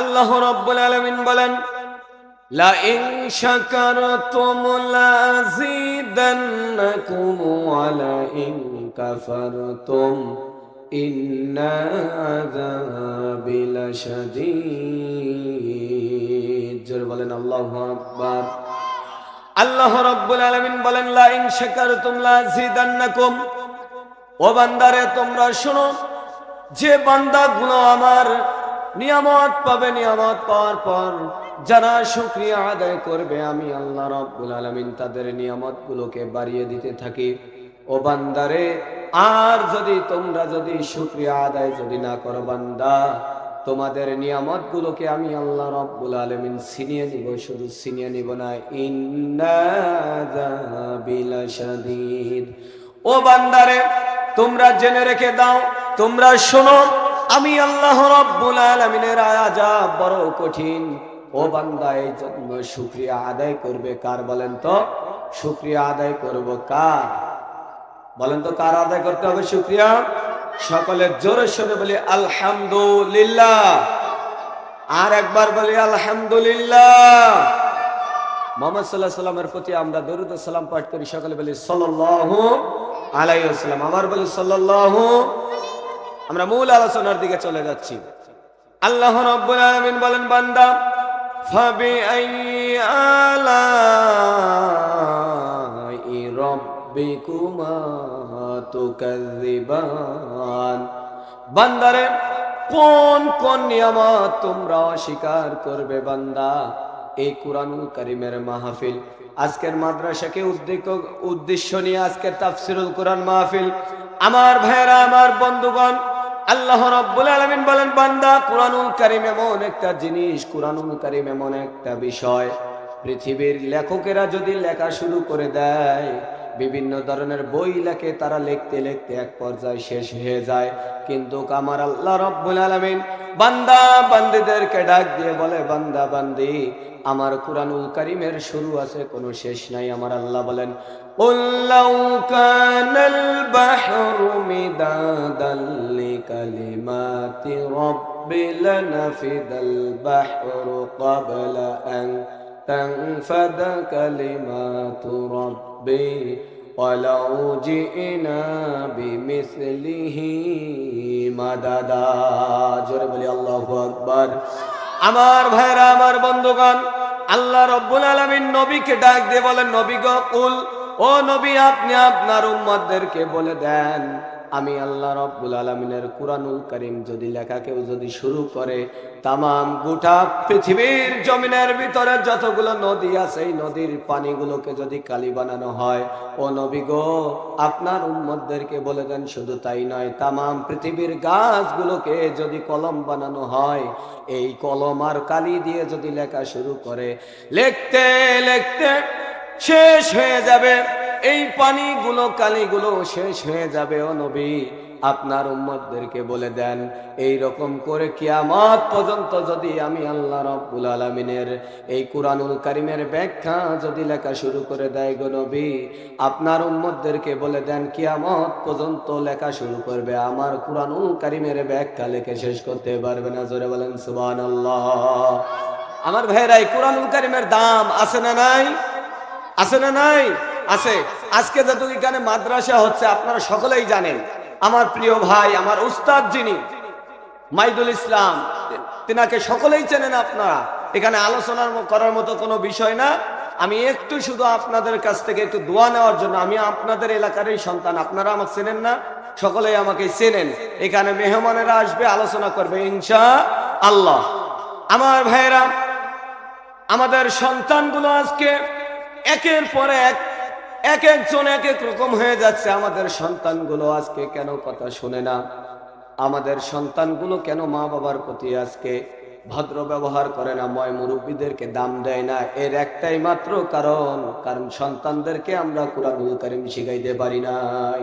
আল্লাহ রব্বুল আলামিন বলেন লা ইন শাকারতুম লা ইন বলেন, আল্লাহু আকবার। আল্লাহ রব্বুল আলামিন বলেন লা ইন শাকারতুম ও বান্দারে, তোমরা শোনো, যে বান্দা বান্দাগুলো আমার নিয়ামত পাবে, নিয়ামত পাওয়ার পর যারা শুক্রিয়া আদায় করবে, আমি আল্লাহ রব্বুল আলমিন তাদের নিয়ামত গুলোকে বাড়িয়ে দিতে থাকি। ও বান্দারে, আর যদি তোমরা যদি শুক্রিয়া আদায় যদি না করো বান্দা, তোমাদের নিয়ামত গুলোকে আমি আল্লাহ রব্বুল আলমিন ছিনিয়ে নিব, শুধু ছিনিয়ে নিব না। ইন্নাদিদ ও বান্দারে, তোমরা জেনে রেখে দাও, তোমরা শোনো আমি আল্লাহ রব্বুল আলমিনের আজাব বড় কঠিন। ও বান্দা, এই জন্য শুক্রিয়া আদায় করবে কার বলেন তো? শুক্রিয়া আদায় করব কার? বলেন তো কার আদায় করতে হবে শুক্রিয়া? সকলে জোরে সোরে বলি, আলহামদুলিল্লাহ। আর একবার বলি, আলহামদুলিল্লাহ। মোহাম্মদ সাল্লাহ সাল্লামের প্রতি আমরা দরুদ সালাম পাঠ করি, সকলে বলি, সাল্লাল্লাহু আলাইহি ওয়াসাল্লাম। আমার বলি, সাল্লাল্লাহু আমরা মূল আলোচনার দিকে চলে যাচ্ছি। আল্লাহ রাব্বুল আলামিন বলেন, বান্দা ফাবি আলাই রাব্বিকুমা তুকাযিবান বান্দারে, কোন কোন নিয়ামত তোমরা অস্বীকার করবে বান্দা? এই কুরআনুল কারীমের মাহফিল। আজকের মাদ্রাসাকে উদ্দেশ্য উদ্দেশ্য নিয়ে আজকের তাফসিরুল কোরআন মাহফিল। আমার ভাইরা আমার বন্ধুগণ আল্লাহ রাব্বুল আলামিন বলেন, বান্দা, কুরআনুল কারীম এমন একটা জিনিস, কুরআনুল কারীম এমন একটা বিষয়। পৃথিবীর লেখকেরা যদি লেখা শুরু করে দেয়, বিভিন্ন ধরনের বই লেখে, তারা লিখতে লিখতে এক পর্যায়ে শেষ হয়ে যায়। কিন্তু আমার আল্লাহ রব্বুল আলামিন বান্দা, বান্দিদেরকে ডাক দিয়ে বলে, বান্দা, বান্দি, আমার কুরআনুল কারীমের শুরু আছে, কোনো শেষ নাই। আমার আল্লাহ বলেন قل لو كان البحر مدادا لكلمات ربي لنفد البحر قبل أن تنفد كلمات ربي ولو جئنا بمثله مددا জোরে বলি আল্লাহু আকবার আমার ভাইরা আমার বন্ধুগণ আল্লাহ রব্বুল আলামিন নবীকে ডাক দিয়ে বলেন নবী গো কুল ও নবী, আপনি আপনার উম্মতদেরকে বলে দেন, আমি আল্লাহ রব্বুল আলমিনের কুরআনুল করিম যদি লেখা কেউ যদি শুরু করে, তামাম গোটা পৃথিবীর জমিনের ভিতরে যতগুলো নদী আছে, এই নদীর পানিগুলোকে যদি কালি বানানো হয়, ও নবী গো, আপনার উম্মতদেরকে বলে দেন, শুধু তাই নয়, তামাম পৃথিবীর গাছগুলোকে যদি কলম বানানো হয়, এই কলম আর কালি দিয়ে যদি লেখা শুরু করে, লিখতে লিখতে শেষ হয়ে যাবে। এই পানিগুলো, কালিগুলো শেষ হয়ে যাবে, ও নবী। আপনার উম্মতদেরকে বলে দেন, এই রকম করে কিয়ামত পর্যন্ত যদি আমি আল্লাহ রব্বুল আলমিনের এই কুরআনুল কারিমের ব্যাখ্যা যদি লেখা শুরু করে দেয় গো নবী, আপনার উম্মতদেরকে বলে দেন, কিয়ামত পর্যন্ত লেখা শুরু করবে। আমার কুরআনুল কারিমের ব্যাখ্যা লেখে শেষ করতে পারবে না, জোরে বলেন সুবহানাল্লাহ। আমার ভাইরা এই কুরআনুল কারিমের দাম আছে না নাই? আছে না নাই? আছে। আজকে যত এখানে মাদ্রাসা হচ্ছে, আপনারা সকলেই জানেন, আমার প্রিয় ভাই, আমার উস্তাদ যিনি, মাইদুল ইসলাম, তিনাকে সকলেই চেনেন আপনারা। এখানে আলোচনার করার মতো কোনো বিষয় না। আমি একটু শুধু আপনাদের কাছ থেকে একটু দোয়া নেওয়ার জন্য, আমি আপনাদের এলাকারই সন্তান, আপনারা আমাকে চেনেন না, সকলেই আমাকে চেনেন। এখানে মেহমানেরা আসবে, আলোচনা করবে ইনশা আল্লাহ আমার ভাইয়েরা, আমাদের সন্তানগুলো আজকে একের পর এক এক একজন এক এক রকম হয়ে যাচ্ছে। আমাদের সন্তানগুলো আজকে কেন কথা শুনে না? আমাদের সন্তানগুলো কেন মা বাবার প্রতি আজকে ভদ্র ব্যবহার করে না? ময় মুরব্বীদেরকে দাম দেয় না? এর একটাই মাত্র কারণ কারণ সন্তানদেরকে আমরা কোরআনুল কারিম শিখাইতে পারি না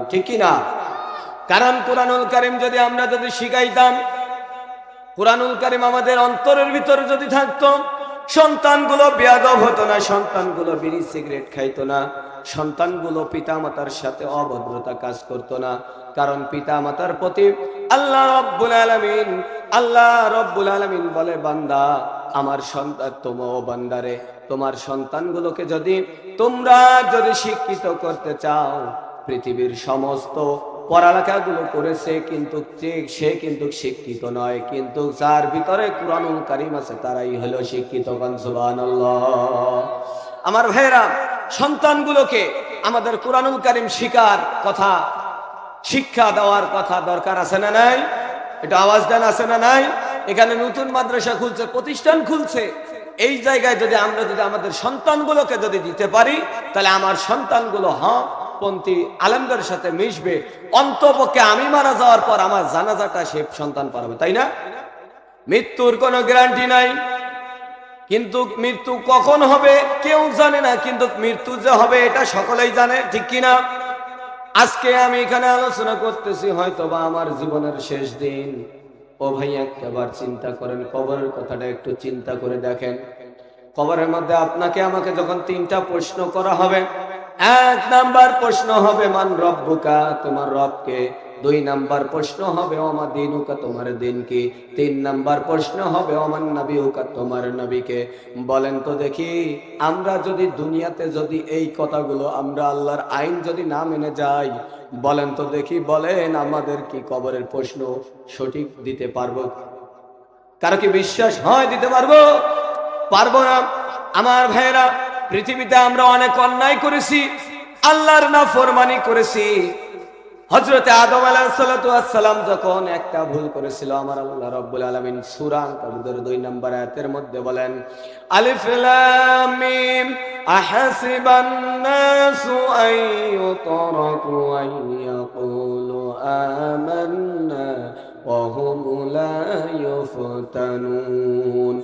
ঠিক না কারণ কোরআনুল কারিম যদি আমরা যদি শিখাইতাম, কোরআনুল কারিম আমাদের অন্তরের ভিতরে যদি থাকতো সন্তানগুলো বেয়াদব হতো না, সন্তানগুলো বিড়ি, সিগারেট খাইতো না। সন্তানগুলো পিতামাতার সাথে অভদ্রতা কাজ করতো না, কারণ পিতামাতার প্রতি আল্লাহ রব্বুল আলমিন, আল্লাহ রব্বুল আলমিন বলে, বান্দা, আমার সন্তান তোমা বান্দারে তোমার সন্তানগুলোকে যদি তোমরা যদি শিক্ষিত করতে চাও, পৃথিবীর সমস্ত পড়ালেখাগুলো করেছে, কিন্তু সে কিন্তু শিক্ষিত নয়। কিন্তু যার ভিতরে কুরআনুল কারিম আছে, তারাই হলো শিক্ষিত আমার ভাইরা সন্তানগুলোকে আমাদের কুরআনুল কারিম শিকার কথা, শিক্ষা দেওয়ার কথা দরকার আছে না নাই? এটা আওয়াজ দেন, আছে না নাই? এখানে নতুন মাদ্রাসা খুলছে, প্রতিষ্ঠান খুলছে। এই জায়গায় যদি আমরা যদি আমাদের সন্তানগুলোকে যদি দিতে পারি, তাহলে আমার সন্তানগুলো হ্যাঁ পন্থী আলেমদের সাথে মিশবে। অন্তপক্ষে আমি মারা যাওয়ার পর আমার জানাজাটা সে সন্তান পারবে, তাই না? মৃত্যুর কোনো গ্যারান্টি নাই। কিন্তু মৃত্যু কখন হবে কেউ জানে না, কিন্তু মৃত্যু যে হবে এটা সকলেই জানে, ঠিক কিনা? আজকে আমি এখানে আলোচনা করতেছি হয়তো বা আমার জীবনের শেষ দিন। ও ভাই একটাবার চিন্তা করেন, কবরের কথাটা একটু চিন্তা করে দেখেন। কবরের মধ্যে আপনাকে আমাকে যখন তিনটা প্রশ্ন করা হবে এক নাম্বার প্রশ্ন হবে, মান রব্বুকা? তোমার রবকে। দুই নাম্বার প্রশ্ন হবে আমার দিনুকা? তোমার দিন কি তিন নাম্বার প্রশ্ন হবে আমার নবীকা তোমার নবীকে। বলেন তো দেখি, আমরা যদি দুনিয়াতে যদি এই কথাগুলো, আমরা আল্লাহর আইন যদি না মেনে যাই, বলেন তো দেখি, বলেন আমাদের কি কবরের প্রশ্ন সঠিক দিতে পারব? কারও কি বিশ্বাস হয় দিতে পারব? পারব না। আমার ভাইয়েরা পৃথিবীতে আমরা অনেক অন্যায় করেছি আল্লাহর না ফরমানি করেছি হজরতে আদম আলাইসালাম যখন একটা ভুল করেছিল আমার আল্লাহ রব্বুল আলমিন সুরাং কবিদের দুই নম্বর আয়াতের মধ্যে বলেন আলিফ লাম মিম আহাসিবান নাসু আন ইউতরাকু আন ইয়াকুলু আমান্না وهم لا يفتنون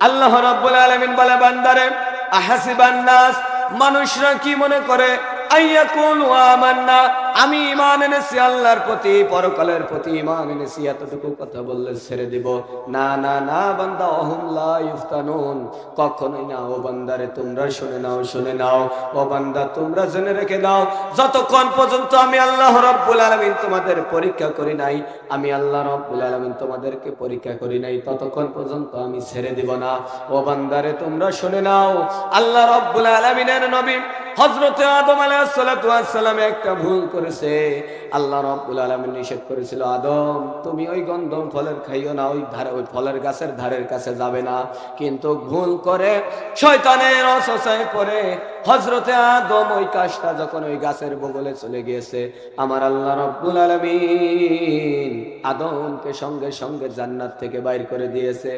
আল্লাহ রাব্বুল আলামিন বলে বান্দারে আহাসিবান নাস মানুষরা কি মনে করে? আমার আমান্না আমি ইমান এনেছি, আল্লাহর প্রতি, পরকালের প্রতি ঈমান এনেছি, এতটুকু কথা বললে ছেড়ে দিব। না না না, বান্দা, অহুম লা ইফতানুন। কখনোই না, ও বান্দারে, তোমরা শুনে নাও শুনে নাও। ও বান্দা, তোমরা জেনে রেখে দাও যতক্ষণ পর্যন্ত আমি আল্লাহ রাব্বুল আলামিন তোমাদের পরীক্ষা করি নাই, আমি আল্লাহ রাব্বুল আলামিন তোমাদেরকে পরীক্ষা করি নাই, ততক্ষণ পর্যন্ত আমি ছেড়ে দিব না। ও বান্দারে, তোমরা শুনে নাও, আল্লাহ রাব্বুল আলামিনের নবী হযরতে আদম ওয়াস সালাম একটা ভুল করেছে। আল্লাহ রব্বুল আলমী নিষেধ করেছিল, আদম, তুমি ওই গন্ধম ফলের খাইও না, ওই ধারে, ওই ফলের গাছের ধারের কাছে যাবে না। কিন্তু ভুল করে শয়তানের অসসায় পড়ে হযরতে আদম ওই কাজটা যখন ওই গাছের বগলে চলে গিয়েছে, আমার আল্লাহ রাব্বুল আলামিন আদমকে সঙ্গে সঙ্গে জান্নাত থেকে বাইর করে দিয়েছে।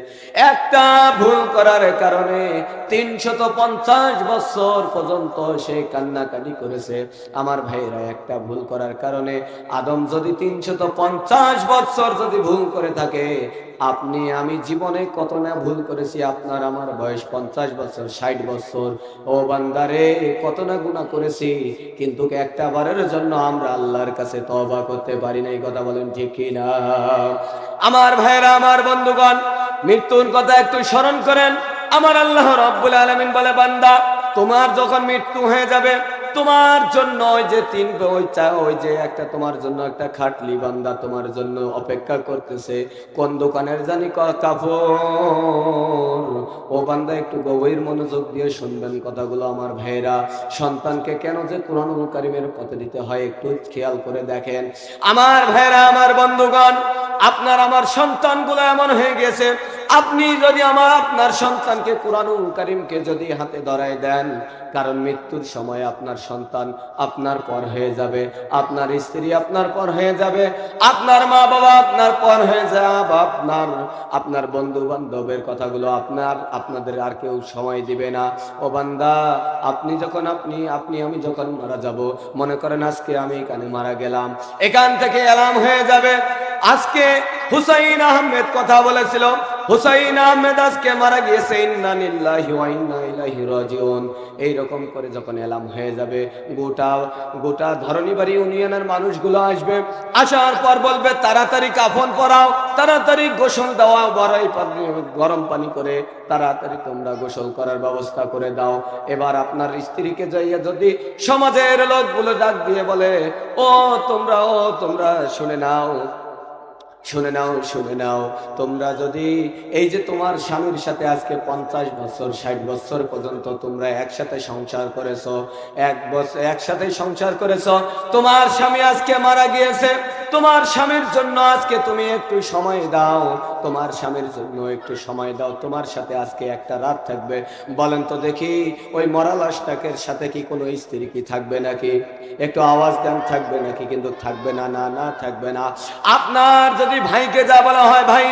একটা ভুল করার কারণে তিনশত পঞ্চাশ বছর পর্যন্ত সে কান্নাকাটি করেছে। আমার ভাইরা একটা ভুল করার কারণে আদম যদি তিনশত পঞ্চাশ বছর যদি ভুল করে থাকে আপনি, আমি জীবনে কত না ভুল করেছি, আপনার আমার বয়স পঞ্চাশ বছর, ষাট বছর। ও বান্দারে কত না গুণা করেছি? কিন্তু একটা বারের জন্য আমরা আল্লাহর কাছে তবা করতে পারি না এই কথা বলেন ঠিক কিনা আমার ভাইরা আমার বন্ধুগণ, মৃত্যুর কথা একটু স্মরণ করেন। আমার আল্লাহ রব্বুল আলমিন বলে, বান্দা, তোমার যখন মৃত্যু হয়ে যাবে তোমার জন্য ওই যে তিন ওই চা ওই যে একটা তোমার জন্য একটা খাটলি বান্দা তোমার জন্য অপেক্ষা করতেছে। কোন দোকানের জানি কাপড়? ও বান্দা, একটু গভীর মনোযোগ দিয়ে শুনবেন কথাগুলো আমার ভাইয়েরা। সন্তানকে কেন যে কোরআন কারিমের পথে দিতে হয় একটু খেয়াল করে দেখেন। আমার ভাইয়েরা, আমার বন্ধুগণ, আপনার, আমার সন্তানগুলো এমন হয়ে গেছে। আপনি যদি আমার আপনার সন্তানকে কোরআনুল কারিমকে যদি হাতে ধরায় দেন, কারণ মৃত্যুর সময় আপনার সন্তান আপনার পর হয়ে যাবে, আপনার স্ত্রী আপনার পর হয়ে যাবে, আপনার মা বাবা আপনার পর হয়ে যাবে, আপনার আপনার বন্ধু বান্ধবের কথাগুলো আপনার, আপনাদের আর কেউ সময় দিবে না। ও বান্দা, আপনি যখন আপনি আপনি, আমি যখন মারা যাব, মনে করেন আজকে আমি এখানে মারা গেলাম, এখান থেকে এলাম হয়ে যাবে। আজকে হুসাইন আহমেদ কথা বলেছিল। হুসাইন আহমেদ আজকে মারা গিয়েছে, ইন্না লিল্লাহি ওয়া ইন্না ইলাইহি রাজিউন। এই রকম করে যখন এলাম হয়ে যাবে, গোটা গোটা ধরনীবাড়ি ইউনিয়নের মানুষগুলো আসবে। আসার পর বলবে, তাড়াতাড়ি কাফন পরাও, তাড়াতাড়ি গোসল দেওয়া বড়াই গরম পানি করে তাড়াতাড়ি তোমরা গোসল করার ব্যবস্থা করে দাও। এবার আপনার স্ত্রীকে যাইয়া যদি সমাজের লোকগুলো ডাক দিয়ে বলে, ও, তোমরা ও, তোমরা শুনে নাও। শুনে নাও শুনে নাও। তোমরা যদি এই যে তোমার স্বামীর সাথে আজকে পঞ্চাশ বছর, ষাট বছর পর্যন্ত তোমরা একসাথে সংসার করেছ, এক বছর একসাথে সংসার করেছ, তোমার স্বামী আজকে মারা গিয়েছে, তোমার স্বামীর জন্য আজকে তুমি একটু সময় দাও, তোমার স্বামীর জন্য একটু সময় দাও, তোমার সাথে আজকে একটা রাত থাকবে। বলেন তো দেখি, ওই মরা লাশটাকের সাথে কি কোনো স্ত্রী কি থাকবে নাকি? একটু আওয়াজ দেন, থাকবে নাকি? কিন্তু থাকবে না না না, থাকবে না। আপনার যদি ভাইকে যা বলা হয়, ভাই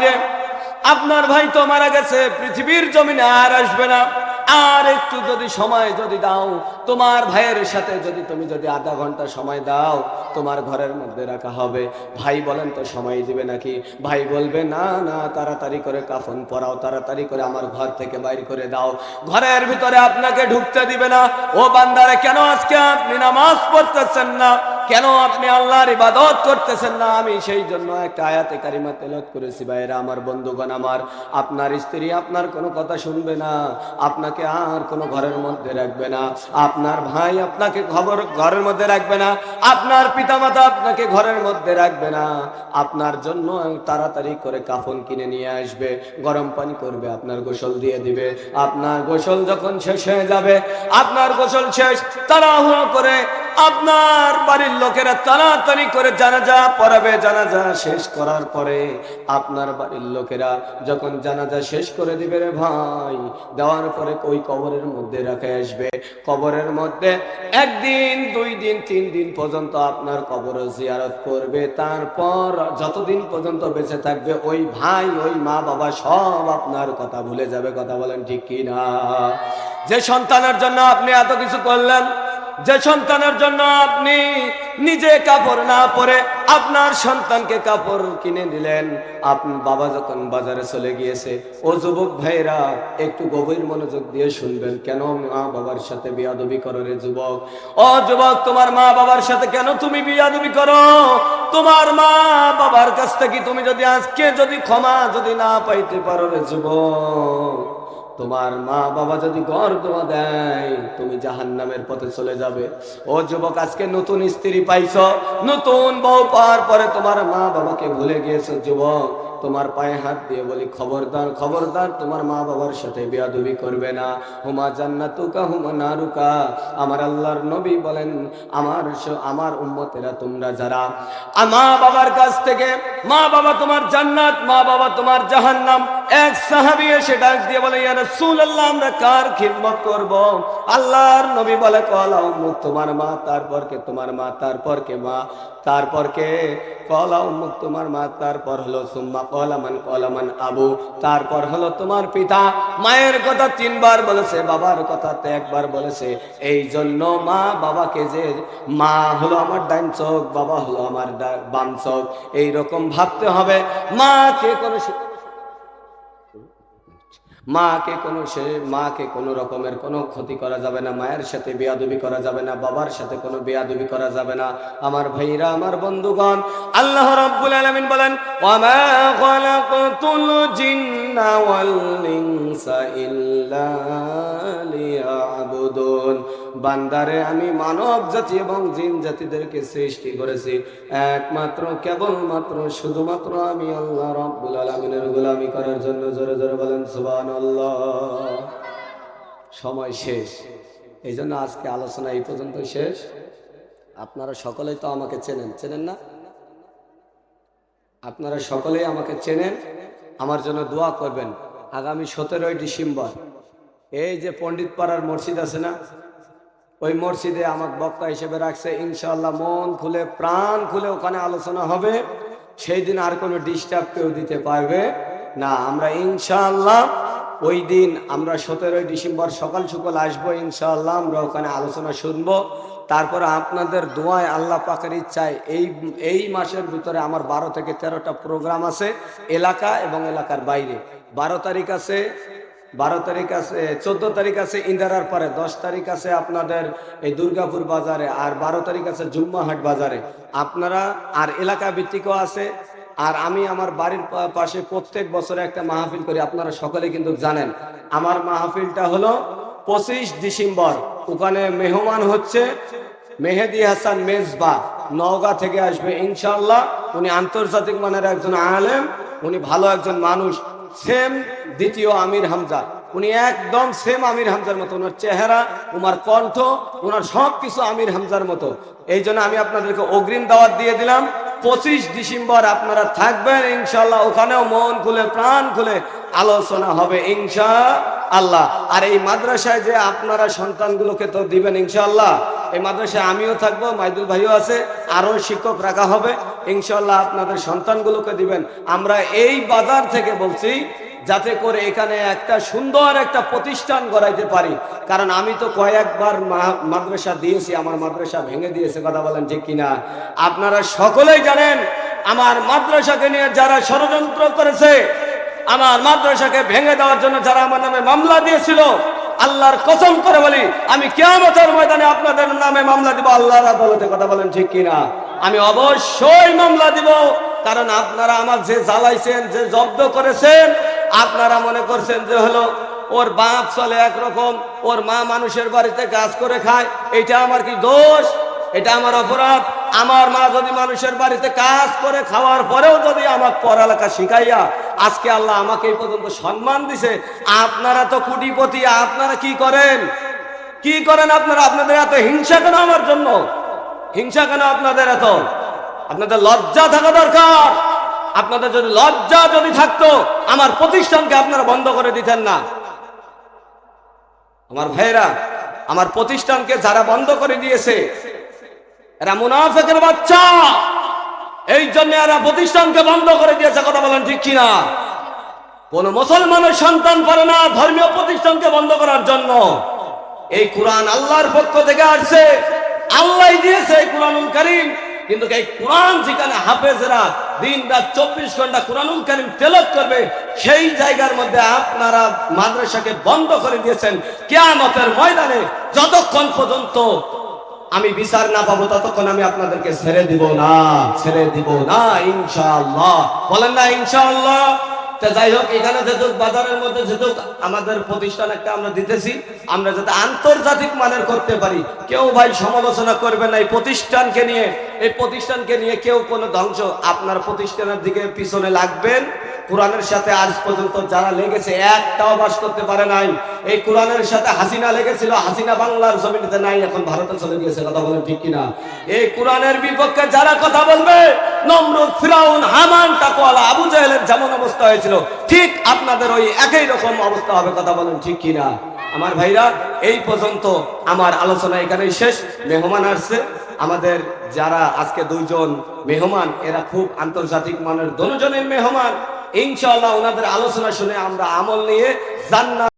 আপনার ভাই তো মারা গেছে, পৃথিবীর জমিনে আর আসবে না। আর একটু যদি সময় যদি দাও, তোমার ভাইয়ের সাথে যদি তুমি যদি আধা ঘণ্টা সময় দাও, তোমার ঘরের মধ্যে রাখা হবে। ভাই বলেন তো, সময় দিবে নাকি? ভাই বলবে, না না, তাড়াতাড়ি করে কাফন পরাও, তাড়াতাড়ি করে আমার ঘর থেকে বাইর করে দাও। ঘরের ভিতরে আপনাকে ঢুকতে দিবে না। ও বান্দারে, কেন আজকে আপনি নামাজ পড়তেছেন না? কেন আপনি আল্লাহর ইবাদত করতেছেন না? আমি সেই জন্য একটা আয়াতে কারিমা তেলত করেছি ভাইরা আমার বন্ধুগণ, আমার, আপনার স্ত্রী আপনার কোনো কথা শুনবে না, আপনাকে আর কোনো ঘরের মধ্যে রাখবে না, আপনার ভাই আপনাকে খবর ঘরের মধ্যে রাখবে না, আপনার পিতামাতা আপনাকে ঘরের মধ্যে রাখবে না, আপনার জন্য তাড়াতাড়ি করে কাফন কিনে নিয়ে আসবে, গরম পানি করবে, আপনার গোসল দিয়ে দিবে, আপনার গোসল যখন শেষ হয়ে যাবে, আপনার গোসল শেষ, তাড়াহুড়ো করে আপনার বাড়ির লোকেরা তাড়াতাড়ি করে জানাজা পড়াবে। জানাজা শেষ করার পরে আপনার বাড়ির লোকেরা যখন জানাজা শেষ করে দিবে রে ভাই, দেওয়ার পরে ওই কবরের মধ্যে রেখে আসবে। কবরের মধ্যে একদিন, দুই দিন, তিন দিন পর্যন্ত আপনার কবর জিয়ারত করবে। তারপর যতদিন পর্যন্ত বেঁচে থাকবে, ওই ভাই, ওই মা, বাবা সব আপনার কথা ভুলে যাবে। কথা বলেন ঠিক কি না যে সন্তানের জন্য আপনি এত কিছু করলেন যে সন্তানের জন্য আপনি নিজে কাপড় না পরে আপনার সন্তানকে কাপড় কিনে দিলেন, আপনি বাবা যখন বাজারে চলে গিয়েছে, ও যুবক ভাইরা একটু গভীর মনোযোগ দিয়ে শুনবেন, কেন মা বাবার সাথে বিয়াদবি করো রে যুবক? ও যুবক, তোমার মা বাবার সাথে কেন তুমি বিয়াদবি করো? তোমার মা বাবার কাছ থেকে তুমি যদি আজকে যদি ক্ষমা যদি না পাইতে পারো রে যুবক তোমার মা বাবা যদি গড় দোয়া দেয় তুমি জাহান নামের পথে চলে যাবে। ও যুবক, আজকে নতুন স্ত্রী পাইছ, নতুন বউ পাওয়ার পরে তোমার মা বাবাকে ভুলে গিয়েছো যুবক? তোমার পায়ে হাত দিয়ে বলি, খবরদার খবরদার, তোমার মা বাবার সাথে বেয়াদবি করবে না। হুমা জান্নাতুকা, হুমা নারুকা। আমার আল্লাহর নবী বলেন, আমার আমার উম্মতেরা তোমরা যারা, মা বাবার কাছ থেকে, মা বাবা তোমার জান্নাত, মা বাবা তোমার জাহান্নাম, এক সাহাবী এসে ডাক দিয়ে বলে, ইয়া আমরা কার খিদমত করব? আল্লাহর নবী বলে তোমার মা তোমার মা, তারপর কে মা তোমার মা, তারপর হলো সুম্মা কলামান কলামান আবু, তারপর হলো তোমার পিতা। মায়ের কথা তিনবার বলেছে, বাবার কথা তো একবার বলেছে। এই জন্য মা বাবাকে যে, মা হলো আমার ডাইন চোখ, বাবা হলো আমার বাম চোখ, এইরকম ভাবতে হবে। মাকে কোনো মাকে কোনো সে মাকে কোনো রকমের কোনো ক্ষতি করা যাবে না, মায়ের সাথে বেয়াদবি করা যাবে না, বাবার সাথে কোনো বেয়াদবি করা যাবে না। আমার ভাইরা, আমার বন্ধুগণ, আল্লাহ রাব্বুল আলামিন বলেন, ওয়ামা খালাকতুল জিন্না ওয়াল ইনসা ইল্লা লিয়াবুদুন বান্দারে, আমি মানব জাতি এবং জিন জাতিদেরকে সৃষ্টি করেছি। একমাত্র, কেবলমাত্র, শুধুমাত্র আমি আল্লাহ রাব্বুল আলামিনের গোলামি করার জন্য জোরে জোরে বলেন, সুবহানাল্লাহ। সময় শেষ। এই জন্য আজকে আলোচনা এই পর্যন্ত শেষ। আপনারা সকলেই তো আমাকে চেনেন চেনেন না? আপনারা সকলেই আমাকে চেনেন। আমার জন্য দোয়া করবেন। আগামী সতেরোই ডিসেম্বর এই যে পণ্ডিত পাড়ার মসজিদ আছে না, ওই মসজিদে আমাকে বক্তা হিসেবে রাখছে ইনশাল্লাহ মন খুলে, প্রাণ খুলে ওখানে আলোচনা হবে। সেই দিন আর কোনো ডিস্টার্ব কেউ দিতে পারবে না। আমরা ইনশাআল্লাহ ওই দিন আমরা সতেরোই ডিসেম্বর সকাল সকাল আসব, ইনশাআল্লাহ আমরা ওখানে আলোচনা শুনব। তারপরে আপনাদের দোয়ায় আল্লাহ পাকের ইচ্ছায় এই এই মাসের ভিতরে আমার বারো থেকে তেরোটা প্রোগ্রাম আছে, এলাকা এবং এলাকার বাইরে। বারো তারিখ আছে বারো তারিখ আছে, চোদ্দ তারিখ আছে ইন্দারার পরে, দশ তারিখ আছে আপনাদের এই দুর্গাপুর বাজারে, আর বারো তারিখ আছে জুম্মাহাট বাজারে। আপনারা আর এলাকা ভিত্তিকও আছে, আর আমি আমার বাড়ির পাশে প্রত্যেক বছরে একটা মাহফিল করি, আপনারা সকলে কিন্তু জানেন। আমার মাহফিলটা হলো পঁচিশ ডিসেম্বর, ওখানে মেহমান হচ্ছে মেহেদি হাসান মেজবা, নওগাঁ থেকে আসবে ইনশাল্লাহ উনি আন্তর্জাতিক মানের একজন আলেম, উনি ভালো একজন মানুষ। সেম দ্বিতীয় আমির হামজা। উনি একদম সেম আমির হামজার মতো। ওনার চেহারা ওনার কণ্ঠ ওনার সব কিছু আমির হামজার মতো। এই জন্য আমি আপনাদেরকে অগ্রিম দাওয়াত দিয়ে দিলাম। পঁচিশ ডিসেম্বর আপনারা থাকবেন ইনশাল্লাহ ওখানেও মন খুলে, প্রাণ খুলে আলোচনা হবে ইনশা আল্লাহ আর এই মাদ্রাসায় যে আপনারা সন্তানগুলোকে তো দিবেন ইনশাল্লাহ এই মাদ্রাসায় আমিও থাকব, মাইদুল ভাইও আছে, আরও শিক্ষক রাখা হবে। ইনশাল্লাহ আপনাদের সন্তানগুলোকে দিবেন। আমরা এই বাজার থেকে বলছি, যাতে করে এখানে একটা সুন্দর একটা প্রতিষ্ঠান গড়াইতে পারি। কারণ আমি তো কয়েকবার মাদ্রাসা দিয়েছি, আমার মাদ্রাসা ভেঙে দিয়েছে, কথা বলেন ঠিক কিনা। আপনারা সকলেই জানেন, আমার মাদ্রাসাকে নিয়ে যারা ষড়যন্ত্র করেছে, আমার মাদ্রাসাকে ভেঙে দেওয়ার জন্য যারা আমার নামে মামলা দিয়েছিল, আল্লাহর কসম করে বলি, আমি কেয়ামতের ময়দানে আপনাদের নামে মামলা দিব, আল্লাহর আদালতে, কথা বলেন ঠিক কিনা। আমি অবশ্যই মামলা দিব, কারণ আপনারা আমার যে জ্বালাইছেন, যে জব্দ করেছেন, আপনারা মনে করছেন যে হলো ওর বাপ চলে একরকম, ওর মা মানুষের বাড়িতে কাজ করে খায়, এটা আমার কি দোষ? এটা আমার অপরাধ? আমার মা যদি মানুষের বাড়িতে কাজ করে খাওয়ার পরেও যদি আমার পড়ালেখা শিখাইয়া আজকে আল্লাহ আমাকে এই পর্যন্ত সম্মান দিছে, আপনারা তো কুটিপতি, আপনারা কি করেন? কি করেন আপনারা? আপনাদের এত হিংসা কেন আমার জন্য? হিংসা কেন আপনাদের এত? আপনাদের লজ্জা থাকা দরকার। আপনাদের যদি লজ্জা যদি থাকতো, আমার প্রতিষ্ঠানকে আপনারা বন্ধ করে দিতেন না। আমার ভাইরা আমার প্রতিষ্ঠানকে যারা বন্ধ করে দিয়েছে, এরা মুনাফেকের বাচ্চা। এই জন্য এরা প্রতিষ্ঠানকে বন্ধ করে দিয়েছে, কথা বলেন ঠিক কিনা? কোন মুসলমানের সন্তান পারে না ধর্মীয় প্রতিষ্ঠানকে বন্ধ করার জন্য। এই কোরআন আল্লাহর পক্ষ থেকে আসছে। আল্লাহ দিয়েছে এই করিম। কিন্তু এই কোরআন যেখানে হাফেজরা দিন রাত চব্বিশ ঘণ্টা কোরআনুল করিম তেলত করবে, সেই জায়গার মধ্যে আপনারা মাদ্রাসাকে বন্ধ করে দিয়েছেন। কেয়ামতের ময়দানে যতক্ষণ পর্যন্ত আমি বিচার না পাবো, ততক্ষণ আমি আপনাদেরকে ছেড়ে দিব না, ছেড়ে দিব না, ইনশাআল্লাহ। বলেন না, ইনশাআল্লাহ। যাই হোক, এখানে বাজারের মধ্যে আমাদের প্রতিষ্ঠান একটা আমরা আমরা যাতে আন্তর্জাতিক মানের করতে পারি। কেউ ভাই সমালোচনা করবে না, এই প্রতিষ্ঠানকে নিয়ে এই প্রতিষ্ঠানকে নিয়ে কেউ কোনো ধ্বংস আপনার প্রতিষ্ঠানের দিকে পিছনে লাগবেন। কোরআনের সাথে আজ পর্যন্ত যারা লেগেছে, একটাও বাস করতে পারে নাই। এই কোরআনের সাথে হাসিনা লেগেছিল, হাসিনা বাংলার জমিনেতে নাই, এখন ভারতে চলে গিয়েছে, কথা বলেন ঠিক কিনা? এই কোরআনের বিপক্ষে যারা কথা বলবে, নমরুদ, ফিরাউন, হামান টাকওয়ালা আবু জাহেলের যেমন অবস্থা হয়েছিল, ঠিক আপনাদের ওই একই রকম অবস্থা হবে, কথা বলেন ঠিক কিনা? আমার ভাইরা, এই পর্যন্ত আমার আলোচনা এখানেই শেষ। মেহমান আসছে। আমাদের যারা আজকে দুইজন মেহমান, এরা খুব আন্তর্জাতিক মানের দুজনের মেহমান। ইনশাআল্লাহ ওনাদের আলোচনা শুনে আমরা আমল নিয়ে জান্নাত